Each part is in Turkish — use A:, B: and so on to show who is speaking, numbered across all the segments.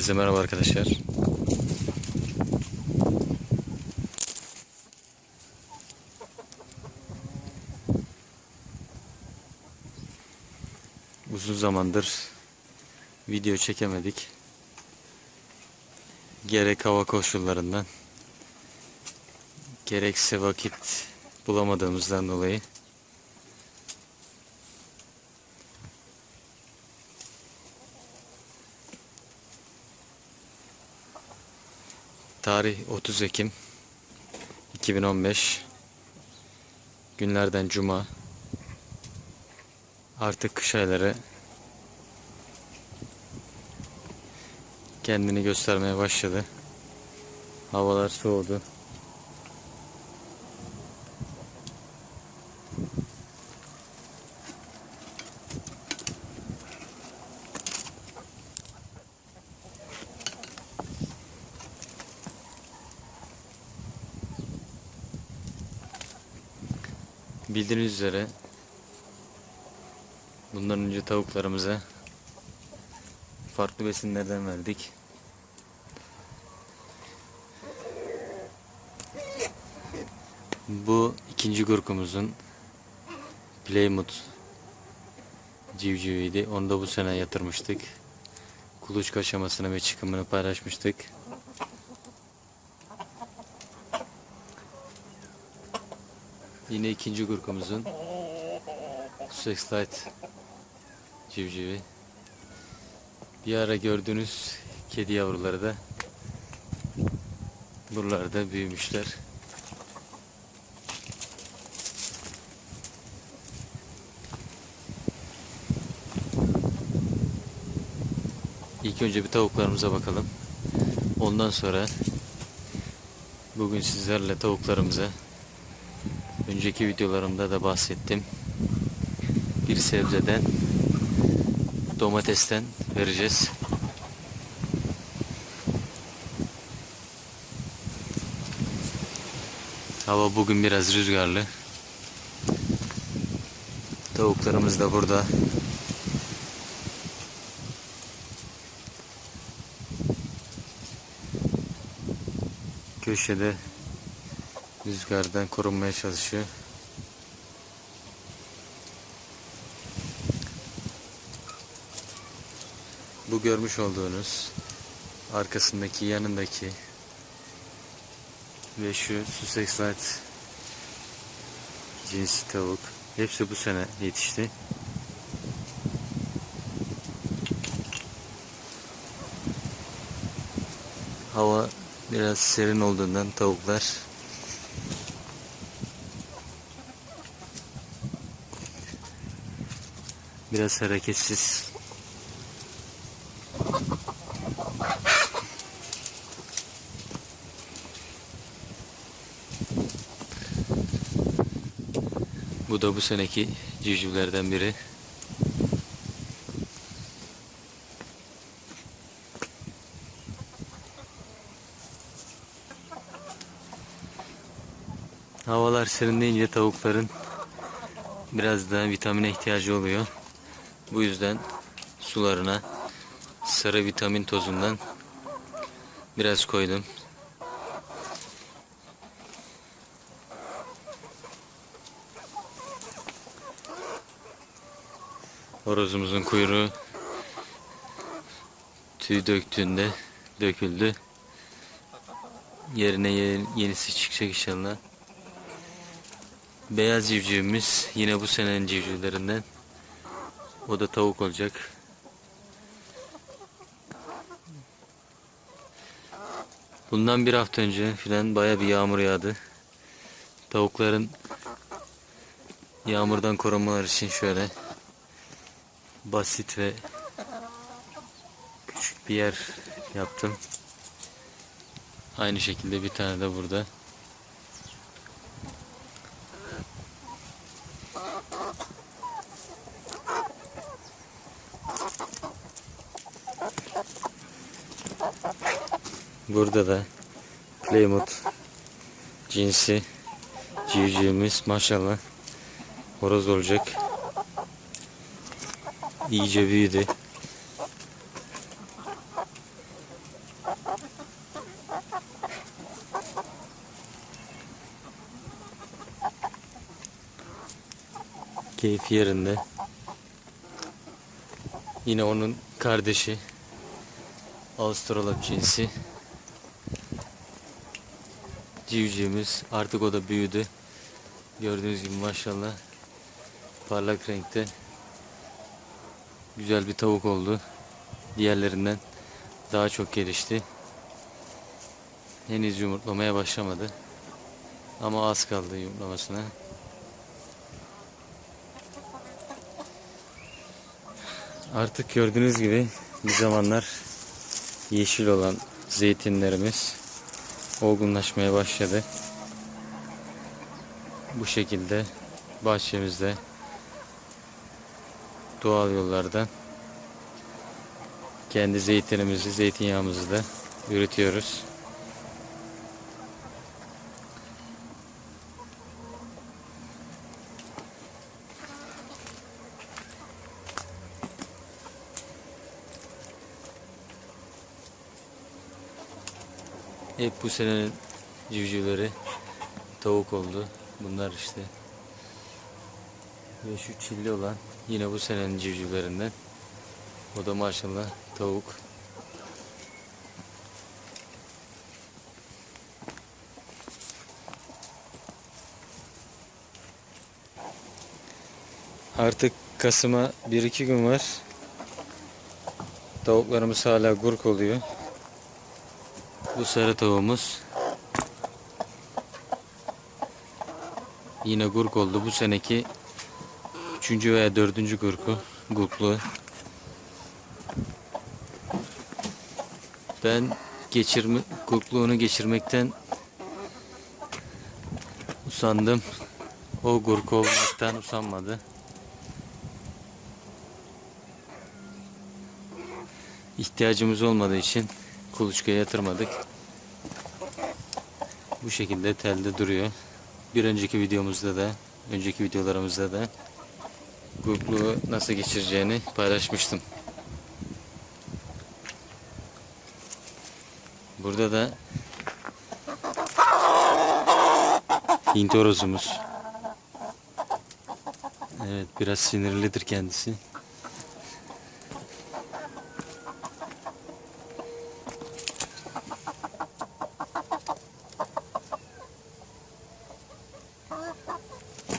A: Herkese merhaba arkadaşlar. Uzun zamandır video çekemedik. Gerek hava koşullarından gerekse vakit bulamadığımızdan dolayı Tarih 30 Ekim 2015 Günlerden Cuma Artık kış ayları kendini göstermeye başladı. Havalar soğudu. Bildiğiniz üzere bundan önce tavuklarımıza farklı besinlerden verdik. Bu ikinci gurkumuzun Plymouth civciviydi. Onu da bu sene yatırmıştık. Kuluçka aşamasını ve çıkımını paylaşmıştık. Yine ikinci gurkumuzun Sussex Light civcivi. Bir ara gördüğünüz kedi yavruları da buralarda büyümüşler. İlk önce bir tavuklarımıza bakalım. Ondan sonra bugün sizlerle tavuklarımıza önceki videolarımda da bahsettim. Bir sebzeden domatesten vereceğiz. Hava bugün biraz rüzgarlı. Tavuklarımız da burada. Köşede rüzgardan korunmaya çalışıyor. Bu görmüş olduğunuz arkasındaki yanındaki ve şu Sussex Light cinsi tavuk hepsi bu sene yetişti. Hava biraz serin olduğundan tavuklar biraz hareketsiz. Bu da bu seneki civcivlerden biri. Havalar serinleyince tavukların biraz daha vitamine ihtiyacı oluyor. Bu yüzden sularına sarı vitamin tozundan biraz koydum. Horozumuzun kuyruğu tüy döktüğünde döküldü. Yerine ye- yenisi çıkacak inşallah. Beyaz civcivimiz yine bu senenin civcivlerinden. O da tavuk olacak. Bundan bir hafta önce filan baya bir yağmur yağdı. Tavukların yağmurdan korumaları için şöyle basit ve küçük bir yer yaptım. Aynı şekilde bir tane de burada. Burada da Plymouth cinsi civcivimiz maşallah horoz olacak. İyice büyüdü. Keyfi yerinde. Yine onun kardeşi Australop cinsi. Civcivimiz. Artık o da büyüdü. Gördüğünüz gibi maşallah. Parlak renkte. Güzel bir tavuk oldu. Diğerlerinden daha çok gelişti. Henüz yumurtlamaya başlamadı. Ama az kaldı yumurtlamasına. Artık gördüğünüz gibi bir zamanlar yeşil olan zeytinlerimiz olgunlaşmaya başladı. Bu şekilde bahçemizde doğal yollardan kendi zeytinimizi, zeytinyağımızı da üretiyoruz. Hep bu senenin civcivleri tavuk oldu. Bunlar işte. Ve şu çilli olan yine bu senenin civcivlerinden. O da maşallah tavuk. Artık Kasım'a 1-2 gün var. Tavuklarımız hala gurk oluyor. Bu sarı tavuğumuz yine gurk oldu. Bu seneki üçüncü veya dördüncü gurku, gurklu. Ben geçirme, gurkluğunu geçirmekten usandım. O gurk olmaktan usanmadı. İhtiyacımız olmadığı için kuluçkaya yatırmadık. Bu şekilde telde duruyor. Bir önceki videomuzda da, önceki videolarımızda da gurkluğu nasıl geçireceğini paylaşmıştım. Burada da Hint horozumuz. Evet biraz sinirlidir kendisi.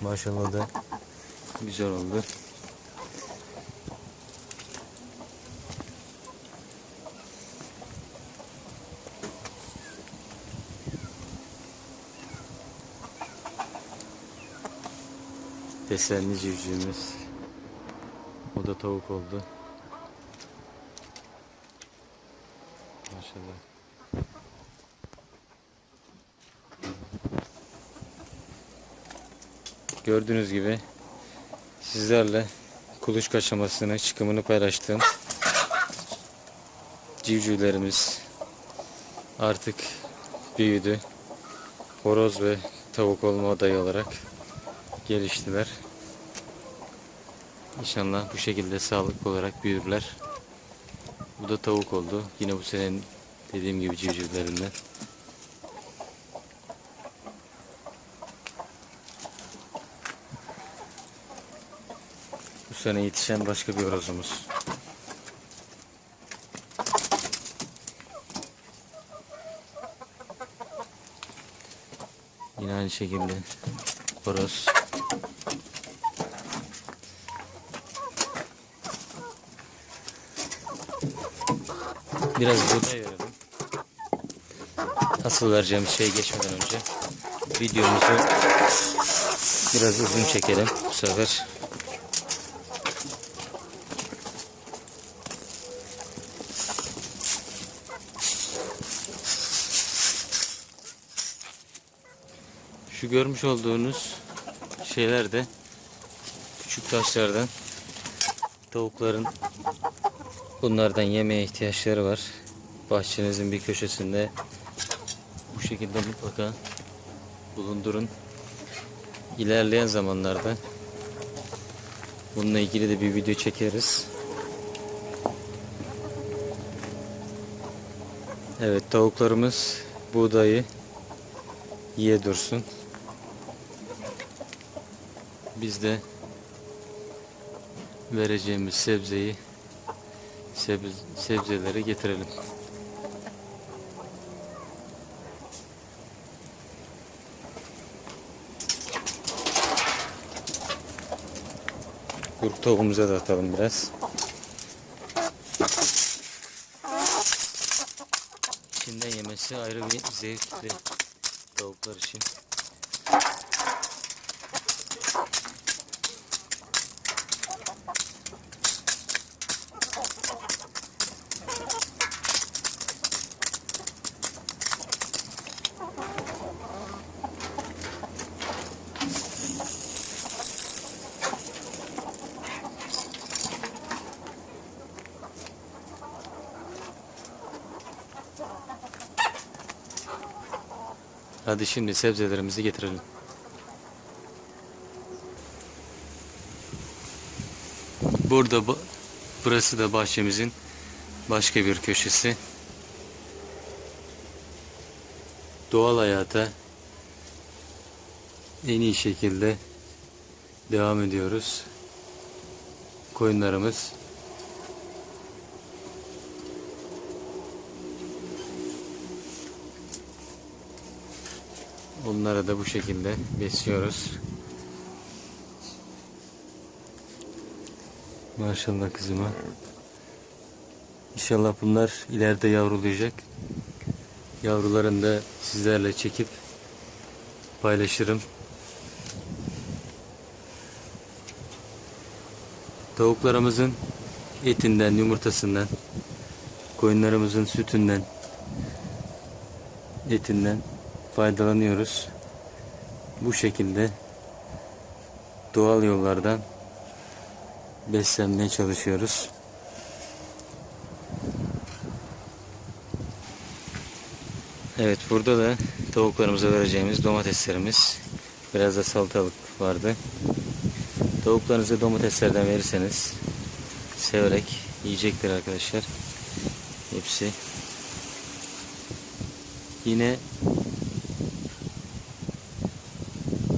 A: Maşallah da güzel oldu. Desenli civcivimiz. O da tavuk oldu. Maşallah. Gördüğünüz gibi sizlerle kuluçka aşamasını, çıkımını paylaştığım civcivlerimiz artık büyüdü. Horoz ve tavuk olma adayı olarak geliştiler. İnşallah bu şekilde sağlıklı olarak büyürler. Bu da tavuk oldu. Yine bu senenin dediğim gibi civcivlerinden. Sene yetişen başka bir horozumuz. Yine aynı şekilde horoz. Biraz buğday verelim. Asıl vereceğimiz şey geçmeden önce videomuzu biraz uzun çekelim bu sefer. Görmüş olduğunuz şeyler de küçük taşlardan tavukların bunlardan yemeye ihtiyaçları var. Bahçenizin bir köşesinde bu şekilde mutlaka bulundurun. İlerleyen zamanlarda bununla ilgili de bir video çekeriz. Evet tavuklarımız buğdayı yiye dursun. Biz de vereceğimiz sebzeyi sebze, sebzeleri getirelim. Kurt tavuğumuza da atalım biraz. İçinden yemesi ayrı bir zevkli tavuklar için. Hadi şimdi sebzelerimizi getirelim. Burada bu- burası da bahçemizin başka bir köşesi. Doğal hayata en iyi şekilde devam ediyoruz. Koyunlarımız Onları da bu şekilde besliyoruz. Maşallah kızıma. İnşallah bunlar ileride yavrulayacak. Yavrularını da sizlerle çekip paylaşırım. Tavuklarımızın etinden, yumurtasından, koyunlarımızın sütünden, etinden faydalanıyoruz. Bu şekilde doğal yollardan beslenmeye çalışıyoruz. Evet burada da tavuklarımıza vereceğimiz domateslerimiz biraz da salatalık vardı. Tavuklarınıza domateslerden verirseniz severek yiyecektir arkadaşlar. Hepsi. Yine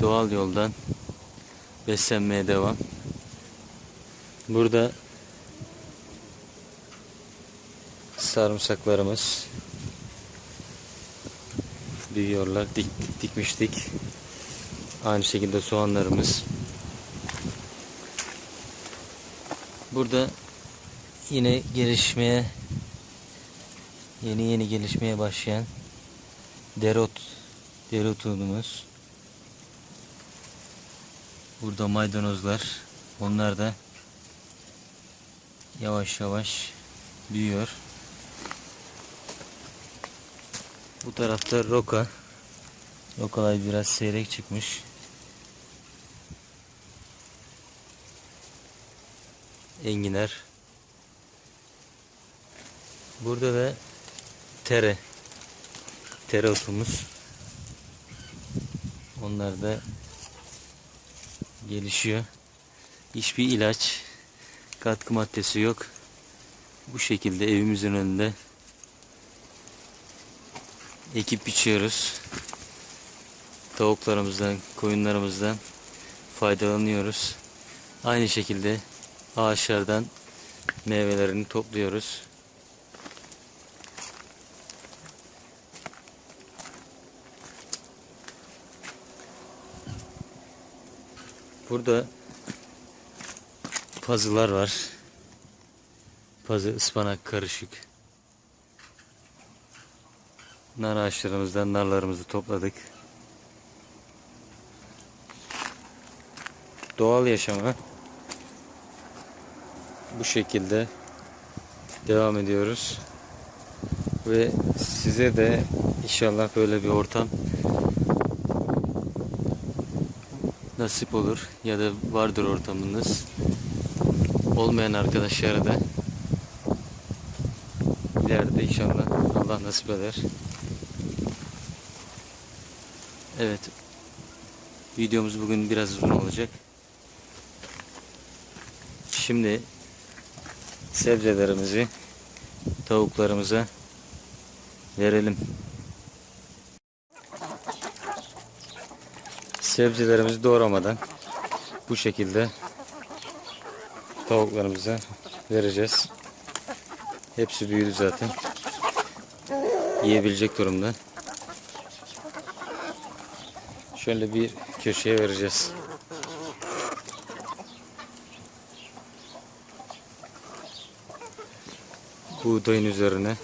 A: doğal yoldan beslenmeye devam. Burada sarımsaklarımız büyüyorlar. Dik, dikmiştik. Aynı şekilde soğanlarımız. Burada yine gelişmeye yeni yeni gelişmeye başlayan derot dereotumuz. Burada maydanozlar. Onlar da yavaş yavaş büyüyor. Bu tarafta roka. Rokalar biraz seyrek çıkmış. Enginar. Burada da tere. Tere otumuz. Onlar da gelişiyor. Hiçbir ilaç, katkı maddesi yok. Bu şekilde evimizin önünde ekip biçiyoruz. Tavuklarımızdan, koyunlarımızdan faydalanıyoruz. Aynı şekilde ağaçlardan meyvelerini topluyoruz. Burada pazılar var. Pazı ıspanak karışık. Nar ağaçlarımızdan narlarımızı topladık. Doğal yaşama bu şekilde devam ediyoruz. Ve size de inşallah böyle bir ortam nasip olur ya da vardır ortamınız. Olmayan arkadaşlara da ileride inşallah Allah nasip eder. Evet. Videomuz bugün biraz uzun olacak. Şimdi sebzelerimizi tavuklarımıza verelim. Sebzelerimizi doğramadan bu şekilde tavuklarımıza vereceğiz. Hepsi büyüdü zaten. Yiyebilecek durumda. Şöyle bir köşeye vereceğiz. Buğdayın üzerine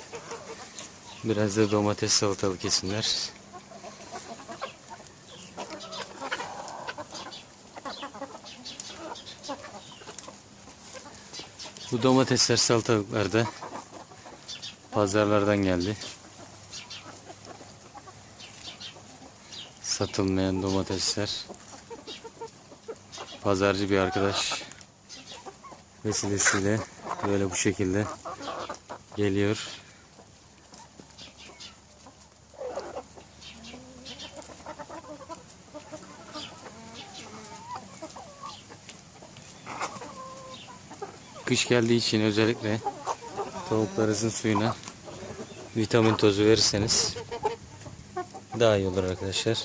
A: biraz da domates salatalık kesinler. Bu domatesler salatalıklar da pazarlardan geldi. Satılmayan domatesler. Pazarcı bir arkadaş vesilesiyle böyle bu şekilde geliyor. Kış geldiği için özellikle tavuklarınızın suyuna vitamin tozu verirseniz daha iyi olur arkadaşlar.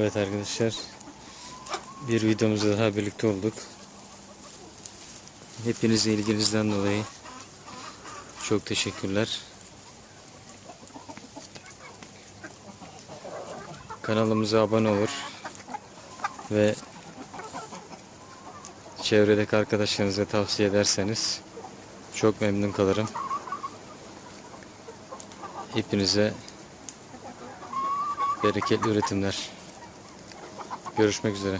A: Evet arkadaşlar. Bir videomuzda daha birlikte olduk. Hepinizin ilginizden dolayı çok teşekkürler. Kanalımıza abone olur ve çevredeki arkadaşlarınıza tavsiye ederseniz çok memnun kalırım. Hepinize bereketli üretimler. Görüşmek üzere.